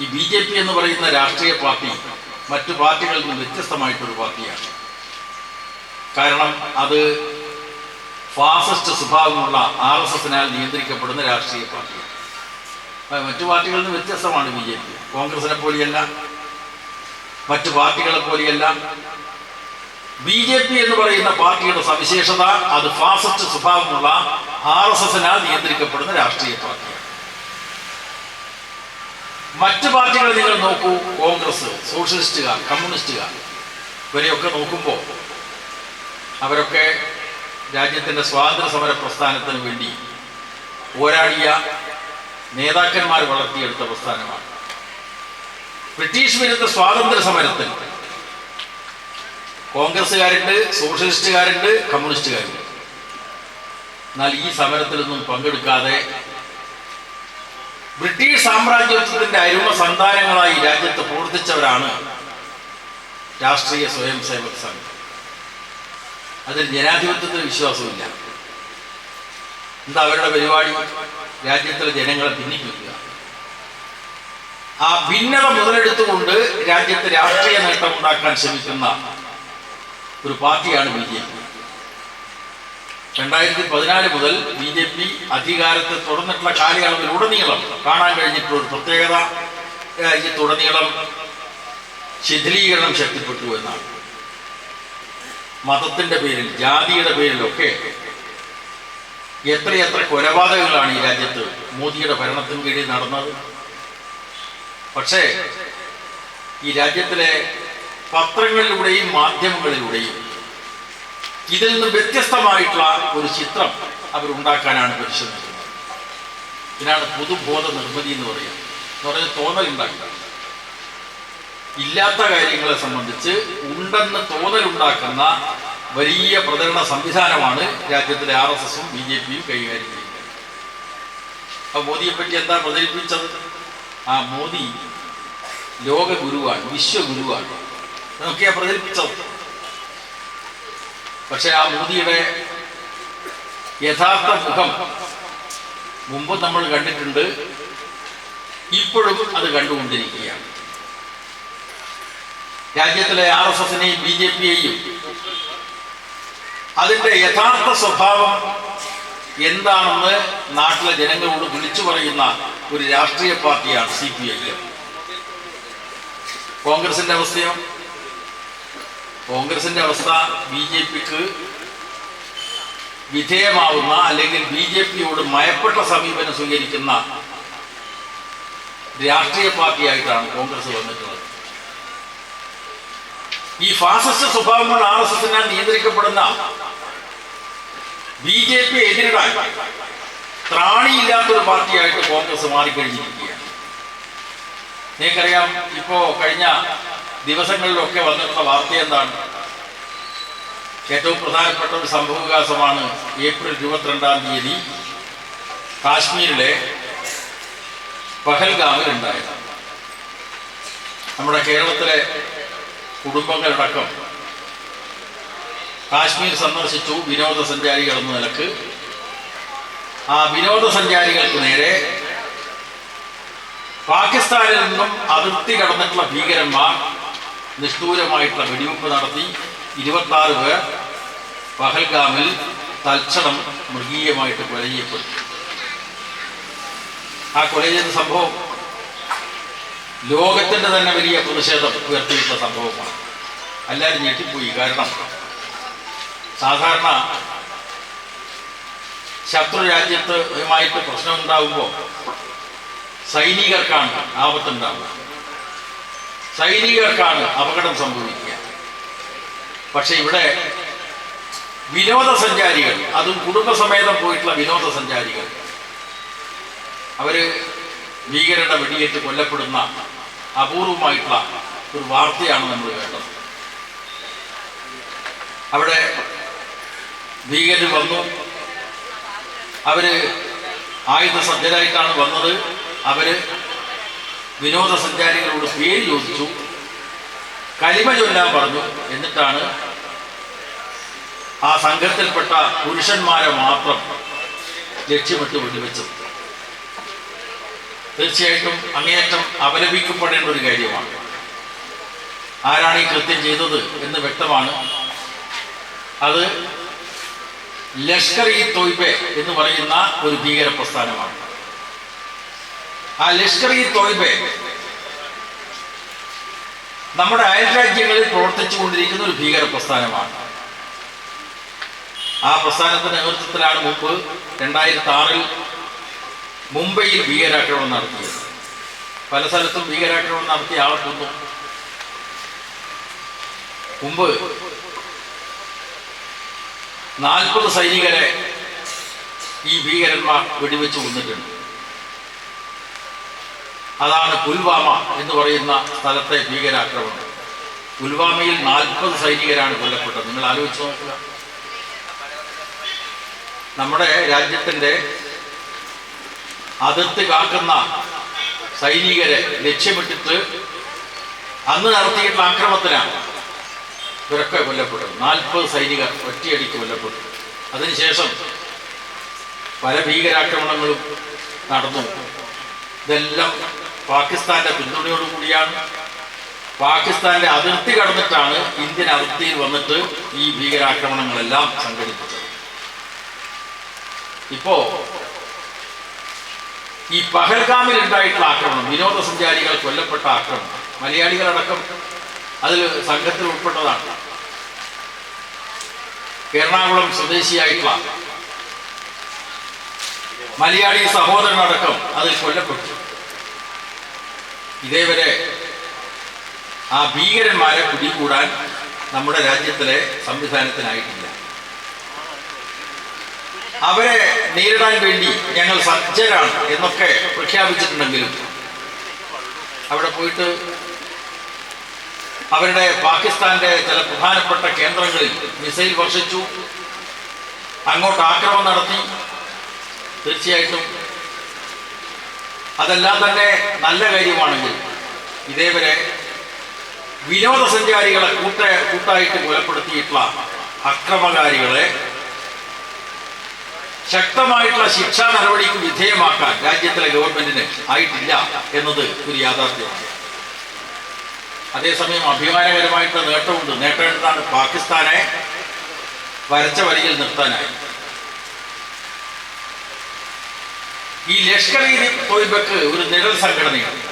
ഈ B J P എന്ന് പറയുന്ന രാഷ്ട്രീയ പാർട്ടി മറ്റു പാർട്ടികളിൽ നിന്ന് വ്യത്യസ്തമായിട്ടൊരു പാർട്ടിയാണ്. കാരണം അത് ഫാസിസ്റ്റ് സ്വഭാവമുള്ള ആർ എസ് എസിനാൽ നിയന്ത്രിക്കപ്പെടുന്ന രാഷ്ട്രീയ പാർട്ടിയാണ്. മറ്റു പാർട്ടികളിൽ നിന്ന് വ്യത്യസ്തമാണ് ബി ജെ പി. കോൺഗ്രസിനെ പോലെയല്ല മറ്റു പാർട്ടികളെ പോലെയല്ല. ബി ജെ പി എന്ന് പറയുന്ന പാർട്ടിയുടെ സവിശേഷത അത് ഫാസിസ്റ്റ് സ്വഭാവമുള്ള ആർ എസ് എസിനാൽ നിയന്ത്രിക്കപ്പെടുന്ന രാഷ്ട്രീയ പാർട്ടിയാണ്. മറ്റ് പാർട്ടികൾ നിങ്ങൾ നോക്കൂ കോൺഗ്രസ് സോഷ്യലിസ്റ്റുകാർ കമ്മ്യൂണിസ്റ്റുകാർ ഇവരെയൊക്കെ നോക്കുമ്പോൾ അവരൊക്കെ രാജ്യത്തിന്റെ സ്വാതന്ത്ര്യ സമര പ്രസ്ഥാനത്തിന് വേണ്ടി പോരാടിയ നേതാക്കന്മാർ വളർത്തിയെടുത്ത പ്രസ്ഥാനമാണ്. ബ്രിട്ടീഷ് വിരുദ്ധ സ്വാതന്ത്ര്യ സമരത്തിൽ കോൺഗ്രസ്സുകാരുണ്ട് സോഷ്യലിസ്റ്റുകാരുണ്ട് കമ്മ്യൂണിസ്റ്റുകാരുണ്ട്. എന്നാൽ ഈ സമരത്തിലൊന്നും പങ്കെടുക്കാതെ ബ്രിട്ടീഷ് സാമ്രാജ്യത്വത്തിന്റെ അരുമ സന്താനങ്ങളായി രാജ്യത്ത് പ്രവർത്തിച്ചവരാണ് രാഷ്ട്രീയ സ്വയം സേവക സംഘം. അതിൽ ജനാധിപത്യത്തിന് വിശ്വാസമില്ല. എന്താ അവരുടെ പരിപാടി? രാജ്യത്തിലെ ജനങ്ങളെ ഭിന്നിപ്പിക്കുക. ആ ഭിന്നത മുതലെടുത്തുകൊണ്ട് രാജ്യത്ത് രാഷ്ട്രീയ നേട്ടം ഉണ്ടാക്കാൻ ശ്രമിക്കുന്ന ഒരു പാർട്ടിയാണ് ബി ജെ പി. രണ്ടായിരത്തി പതിനാല് മുതൽ ബി ജെ പി അധികാരത്തിൽ തുടർന്നിട്ടുള്ള കാലയളവിലുടനീളം കാണാൻ കഴിഞ്ഞിട്ടുള്ള ഒരു പ്രത്യേകത രാജ്യത്തുടനീളം ശിഥിലീകരണം ശക്തിപ്പെട്ടു എന്നാണ്. മതത്തിന്റെ പേരിൽ ജാതിയുടെ പേരിലൊക്കെ എത്രയെത്ര കൊലപാതകങ്ങളാണ് ഈ രാജ്യത്ത് മോദിയുടെ ഭരണത്തിന് കീഴിൽ നടന്നത്. പക്ഷേ ഈ രാജ്യത്തിലെ പത്രങ്ങളിലൂടെയും മാധ്യമങ്ങളിലൂടെയും ഇതിൽ നിന്ന് വ്യത്യസ്തമായിട്ടുള്ള ഒരു ചിത്രം അവരുണ്ടാക്കാനാണ് പരിശ്രമിക്കുന്നത്. ഇതിനാണ് പൊതുബോധ നിർമ്മിതി എന്ന് പറയുക എന്ന് പറയുന്നത് തോന്നലുണ്ടാക്കുക ഇല്ലാത്ത കാര്യങ്ങളെ സംബന്ധിച്ച് ഉണ്ടെന്ന് തോന്നലുണ്ടാക്കുന്ന വലിയ പ്രചരണ സംവിധാനമാണ് രാജ്യത്തിലെ ആർ എസ് എസും ബി ജെ പിയും കൈകാര്യം ചെയ്യുന്നത്. അപ്പൊ മോദിയെ പറ്റി എന്താ പ്രചരിപ്പിച്ചത്? ആ മോദി ലോക ഗുരുവാണ് വിശ്വഗുരുവാണ്. എന്നൊക്കെയാ പ്രചരിപ്പിച്ചത്. പക്ഷെ ആ മോദിയുടെ യഥാർത്ഥ മുഖം മുമ്പ് നമ്മൾ കണ്ടിട്ടുണ്ട്. ഇപ്പോഴും അത് കണ്ടുകൊണ്ടിരിക്കുകയാണ്. രാജ്യത്തിലെ ആർ എസ് എസിനെയും ബി ജെ പിയെയും അതിന്റെ യഥാർത്ഥ സ്വഭാവം എന്താണെന്ന് നാട്ടിലെ ജനങ്ങളോട് വിളിച്ചു പറയുന്ന ഒരു രാഷ്ട്രീയ പാർട്ടിയാണ് സി പി ഐ എം. കോൺഗ്രസിന്റെ അവസ്ഥയോ കോൺഗ്രസിന്റെ അവസ്ഥ ബി ജെ പിക്ക് വിധേയമാവുന്ന അല്ലെങ്കിൽ ബി ജെ പിയോട് മയപ്പെട്ട സമീപനം സ്വീകരിക്കുന്ന രാഷ്ട്രീയ പാർട്ടിയായിട്ടാണ് കോൺഗ്രസ് വന്നിട്ടുള്ളത്. ഈ ഫാസിസ്റ്റ് സ്വഭാവങ്ങൾ ആർ എസ് എസിനാൽ നിയന്ത്രിക്കപ്പെടുന്ന ബി ജെ പി എതിരിടാൻ ത്രാണിയില്ലാത്തൊരു പാർട്ടിയായിട്ട് കോൺഗ്രസ് മാറിക്കഴിഞ്ഞിരിക്കുകയാണ്. നിങ്ങൾക്കറിയാം ഇപ്പോ കഴിഞ്ഞ ദിവസങ്ങളിലൊക്കെ വന്നിട്ടുള്ള വാർത്ത എന്താണ്? ഏറ്റവും പ്രധാനപ്പെട്ട ഒരു സംഭവവികാസമാണ് ഏപ്രിൽ ഇരുപത്തിരണ്ടാം തീയതി കാശ്മീരിലെ പഹൽഗാമിൽ ഉണ്ടായത്. നമ്മുടെ കേരളത്തിലെ കുടുംബങ്ങളടക്കം കാശ്മീർ സന്ദർശിച്ചു വിനോദസഞ്ചാരികൾ എന്ന നിലയ്ക്ക്. ആ വിനോദസഞ്ചാരികൾക്ക് നേരെ പാകിസ്ഥാനിൽ നിന്നും അതിർത്തി കടന്നിട്ടുള്ള ഭീകരന്മാർ നിഷ്ഠൂരമായിട്ടുള്ള വെടിവെപ്പ് നടത്തി ഇരുപത്തി ആറ് പേർ പഹൽഗാമിൽ തൽക്ഷണം മൃഗീയമായിട്ട് കൊല ചെയ്യപ്പെട്ടു ആ കൊല ചെയ്ത സംഭവം ലോകത്തിന്റെ തന്നെ വലിയ പ്രതിഷേധം ഉയർത്തിയിട്ടുള്ള സംഭവമാണ്. എല്ലാവരും ഞെട്ടിപ്പോയി. കാരണം സാധാരണ ശത്രു രാജ്യത്തുമായിട്ട് പ്രശ്നമുണ്ടാകുമ്പോൾ സൈനികർക്കാണ് ആപത്തുണ്ടാവുക. സൈനികർക്കാണ് അപകടം സംഭവിക്കുക. പക്ഷെ ഇവിടെ വിനോദസഞ്ചാരികൾ അതും കുടുംബസമേതം പോയിട്ടുള്ള വിനോദസഞ്ചാരികൾ അവർ ഭീകരരുടെ വെടിയേറ്റ് കൊല്ലപ്പെടുന്ന അപൂർവമായിട്ടുള്ള ഒരു വാർത്തയാണ് നമ്മൾ കേട്ടത്. അവിടെ ഭീകരർ വന്നു. അവർ ആയുധ സജ്ജരായിട്ടാണ് വന്നത്. അവർ വിനോദസഞ്ചാരികളോട് പേര് ചോദിച്ചു. കലിമ ചൊല്ലാൻ പറഞ്ഞു. എന്നിട്ടാണ് ആ സംഘത്തിൽപ്പെട്ട പുരുഷന്മാരെ മാത്രം ലക്ഷ്യമിട്ട് വെടിവെച്ചത്. തീർച്ചയായിട്ടും അങ്ങേയറ്റം അപലപിക്കപ്പെടേണ്ട ഒരു കാര്യമാണ്. ആരാണ് ഈ കൃത്യം ചെയ്തത് എന്ന് വ്യക്തമാണ്. അത് ലഷ്കർ ഇ തൊയ്ബെ എന്ന് പറയുന്ന ഒരു ഭീകര പ്രസ്ഥാനമാണ്. ആ ലഷ്കർ ഇ തോയ്ബ നമ്മുടെ അയൽ രാജ്യങ്ങളിൽ പ്രവർത്തിച്ചു കൊണ്ടിരിക്കുന്ന ഒരു ഭീകര പ്രസ്ഥാനമാണ്. ആ പ്രസ്ഥാനത്തിന്റെ നേതൃത്വത്തിലാണ് മുമ്പ് രണ്ടായിരത്തി ആറിൽ മുംബൈയിൽ ഭീകരാക്രമണം നടത്തിയത്. പല സ്ഥലത്തും ഭീകരാക്രമണം നടത്തിയ ആൾക്കൊന്നും മുമ്പ് നാൽപ്പത് സൈനികരെ ഈ ഭീകരന്മാർ വെടിവെച്ച് കൊന്നിട്ടുണ്ട്. അതാണ് പുൽവാമ എന്ന് പറയുന്ന സ്ഥലത്തെ ഭീകരാക്രമണം. പുൽവാമയിൽ നാൽപ്പത് സൈനികരാണ് കൊല്ലപ്പെട്ടത്. നിങ്ങൾ ആലോചിച്ച് നോക്കുക. നമ്മുടെ രാജ്യത്തിന്റെ അതിർത്തി കാക്കുന്ന സൈനികരെ ലക്ഷ്യമിട്ടിട്ട് അന്ന് നടത്തിയിട്ടുള്ള ആക്രമത്തിനാണ് ഇവരൊക്കെ കൊല്ലപ്പെട്ടത്. നാൽപ്പത് സൈനികർ ഒറ്റയടിക്ക് കൊല്ലപ്പെട്ടു. അതിനുശേഷം പല ഭീകരാക്രമണങ്ങളും നടന്നു. ഇതെല്ലാം പാകിസ്ഥാന്റെ പിന്തുണയോടുകൂടിയാണ് പാകിസ്ഥാന്റെ അതിർത്തി കടന്നിട്ടാണ് ഇന്ത്യൻ അതിർത്തിയിൽ വന്നിട്ട് ഈ ഭീകരാക്രമണങ്ങളെല്ലാം സംഘടിപ്പിച്ചത്. ഇപ്പോ ഈ പഹൽഗാമിൽ ഉണ്ടായിട്ടുള്ള ആക്രമണം വിനോദസഞ്ചാരികൾ കൊല്ലപ്പെട്ട ആക്രമണം മലയാളികളടക്കം അതിൽ സംഘത്തിൽ ഉൾപ്പെട്ടതാണ്. എറണാകുളം സ്വദേശിയായിട്ടുള്ള മലയാളി സഹോദരനടക്കം അതിൽ കൊല്ലപ്പെട്ടു. ഇതേവരെ ആ ഭീകരന്മാരെ പിടികൂടാൻ നമ്മുടെ രാജ്യത്തിലെ സംവിധാനത്തിനായിട്ടില്ല. അവരെ നേരിടാൻ വേണ്ടി ഞങ്ങൾ സജ്ജരാണ് എന്നൊക്കെ പ്രഖ്യാപിച്ചിട്ടുണ്ടെങ്കിലും അവിടെ പോയിട്ട് അവരുടെ പാകിസ്ഥാന്റെ ചില പ്രധാനപ്പെട്ട കേന്ദ്രങ്ങളിൽ മിസൈൽ വർഷിച്ചു അങ്ങോട്ട് ആക്രമണം നടത്തി. തീർച്ചയായിട്ടും അതെല്ലാം തന്നെ നല്ല കാര്യമാണെങ്കിൽ ഇതേവരെ വിനോദസഞ്ചാരികളെ കൂട്ട കൂട്ടായിട്ട് കൊലപ്പെടുത്തിയിട്ടുള്ള അക്രമകാരികളെ ശക്തമായിട്ടുള്ള ശിക്ഷാ നടപടിക്ക് വിധേയമാക്കാൻ രാജ്യത്തിലെ ഗവൺമെന്റിന് ആയിട്ടില്ല എന്നത് ഒരു യാഥാർത്ഥ്യമാണ്. അതേസമയം അഭിമാനകരമായിട്ടുള്ള നേട്ടമുണ്ട്. നേട്ടം പാകിസ്ഥാനെ വരച്ച വരിയിൽ നിർത്താനായി. ഈ ലഷ്കർ ഇ തൊയ്ബക്ക് ഒരു നിഴൽ സംഘടനയാണ്